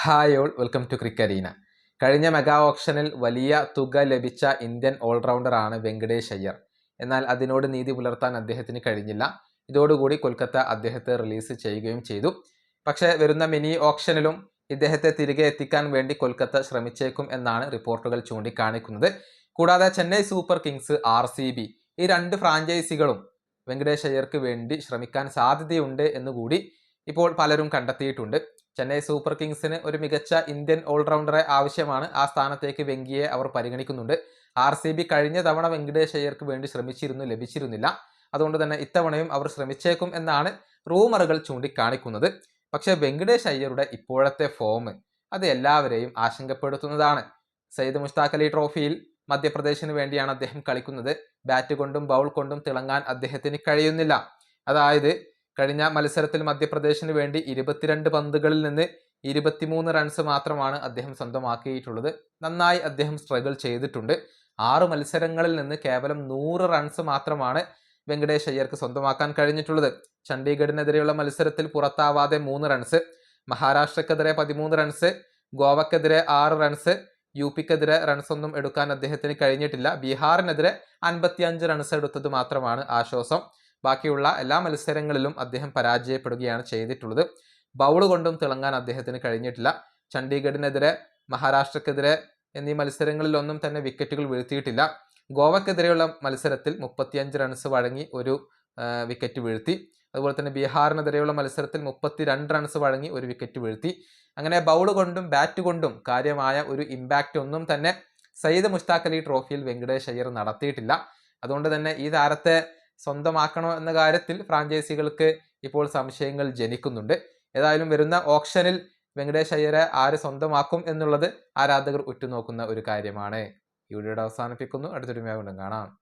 Hi all welcome to ക്രിക്കരീന കഴിഞ്ഞ mega ഓപ്ഷനിൽ വലിയ തുക ലഭിച്ച ഇന്ത്യൻ ഓൾറൗണ്ടറാണ് വെങ്കടേഷ് അയ്യർ. എന്നാൽ അതിനോട് നീതി പുലർത്താൻ അദ്ദേഹത്തിന് കഴിഞ്ഞില്ല. ഇതോടുകൂടി കൊൽക്കത്ത അദ്ദേഹത്തെ റിലീസ് ചെയ്യുകയും ചെയ്തു. പക്ഷേ വരുന്ന മിനി ഓപ്ഷനിലും ഇദ്ദേഹത്തെ തിരികെ എത്തിക്കാൻ വേണ്ടി കൊൽക്കത്ത ശ്രമിച്ചേക്കും എന്നാണ് റിപ്പോർട്ടുകൾ ചൂണ്ടിക്കാണിക്കുന്നത്. കൂടാതെ ചെന്നൈ സൂപ്പർ കിങ്സ് ആർ ഈ രണ്ട് ഫ്രാഞ്ചൈസികളും വെങ്കടേഷ് അയ്യർക്ക് വേണ്ടി ശ്രമിക്കാൻ സാധ്യതയുണ്ട് എന്നുകൂടി ഇപ്പോൾ പലരും കണ്ടെത്തിയിട്ടുണ്ട്. ചെന്നൈ സൂപ്പർ കിങ്സിന് ഒരു മികച്ച ഇന്ത്യൻ ഓൾറൗണ്ടറെ ആവശ്യമാണ്. ആ സ്ഥാനത്തേക്ക് വെങ്കിയെ അവർ പരിഗണിക്കുന്നുണ്ട്. ആർ സി ബി കഴിഞ്ഞ തവണ വെങ്കടേഷ് അയ്യർക്ക് വേണ്ടി ശ്രമിച്ചിരുന്നു ലഭിച്ചിരുന്നില്ല. അതുകൊണ്ട് തന്നെ ഇത്തവണയും അവർ ശ്രമിച്ചേക്കും എന്നാണ് റൂമറുകൾ ചൂണ്ടിക്കാണിക്കുന്നത്. പക്ഷേ വെങ്കടേഷ് അയ്യരുടെ ഇപ്പോഴത്തെ ഫോം അത് എല്ലാവരെയും ആശങ്കപ്പെടുത്തുന്നതാണ്. സയ്യിദ് മുഷ്താഖ് അലി ട്രോഫിയിൽ മധ്യപ്രദേശിന് വേണ്ടിയാണ് അദ്ദേഹം കളിക്കുന്നത്. ബാറ്റ് കൊണ്ടും ബൗൾ കൊണ്ടും തിളങ്ങാൻ അദ്ദേഹത്തിന് കഴിയുന്നില്ല. അതായത് കഴിഞ്ഞ മത്സരത്തിൽ മധ്യപ്രദേശിന് വേണ്ടി ഇരുപത്തിരണ്ട് പന്തുകളിൽ നിന്ന് ഇരുപത്തിമൂന്ന് റൺസ് മാത്രമാണ് അദ്ദേഹം സ്വന്തമാക്കിയിട്ടുള്ളത്. നന്നായി അദ്ദേഹം സ്ട്രഗിൾ ചെയ്തിട്ടുണ്ട്. ആറ് മത്സരങ്ങളിൽ നിന്ന് കേവലം നൂറ് റൺസ് മാത്രമാണ് വെങ്കടേഷ് അയ്യർക്ക് സ്വന്തമാക്കാൻ കഴിഞ്ഞിട്ടുള്ളത്. ചണ്ഡീഗഡിനെതിരെയുള്ള മത്സരത്തിൽ പുറത്താവാതെ മൂന്ന് റൺസ് മഹാരാഷ്ട്രക്കെതിരെ പതിമൂന്ന് റൺസ് ഗോവക്കെതിരെ ആറ് റൺസ് യു പിക്കെതിരെ റൺസ് ഒന്നും എടുക്കാൻ അദ്ദേഹത്തിന് കഴിഞ്ഞിട്ടില്ല. ബീഹാറിനെതിരെ അൻപത്തിയഞ്ച് റൺസ് എടുത്തത് മാത്രമാണ് ആശ്വാസം. ബാക്കിയുള്ള എല്ലാ മത്സരങ്ങളിലും അദ്ദേഹം പരാജയപ്പെടുകയാണ് ചെയ്തിട്ടുള്ളത്. ബൗൾ കൊണ്ടും തിളങ്ങാൻ അദ്ദേഹത്തിന് കഴിഞ്ഞിട്ടില്ല. ചണ്ഡീഗഡിനെതിരെ മഹാരാഷ്ട്രക്കെതിരെ എന്നീ മത്സരങ്ങളിലൊന്നും തന്നെ വിക്കറ്റുകൾ വീഴ്ത്തിയിട്ടില്ല. ഗോവക്കെതിരെയുള്ള മത്സരത്തിൽ മുപ്പത്തിയഞ്ച് റൺസ് വഴങ്ങി ഒരു വിക്കറ്റ് വീഴ്ത്തി. അതുപോലെ തന്നെ ബീഹാറിനെതിരെയുള്ള മത്സരത്തിൽ മുപ്പത്തി രണ്ട് റൺസ് വഴങ്ങി ഒരു വിക്കറ്റ് വീഴ്ത്തി. അങ്ങനെ ബൗൾ കൊണ്ടും ബാറ്റ് കൊണ്ടും കാര്യമായ ഒരു ഇമ്പാക്റ്റ് ഒന്നും തന്നെ സയ്യിദ് മുഷ്താഖ് അലി ട്രോഫിയിൽ വെങ്കടേഷ് അയ്യർ നടത്തിയിട്ടില്ല. അതുകൊണ്ട് തന്നെ ഈ താരത്തെ സ്വന്തമാക്കണോ എന്ന കാര്യത്തിൽ ഫ്രാഞ്ചൈസികൾക്ക് ഇപ്പോൾ സംശയങ്ങൾ ജനിക്കുന്നുണ്ട്. ഏതായാലും വരുന്ന ഓപ്ഷനിൽ വെങ്കടേഷ് അയ്യരെ ആര് സ്വന്തമാക്കും എന്നുള്ളത് ആരാധകർ ഉറ്റുനോക്കുന്ന ഒരു കാര്യമാണ്. ഈ വീഡിയോയുടെ അവസാനിപ്പിക്കുന്നു. അടുത്തൊരു മേഖല കാണാം.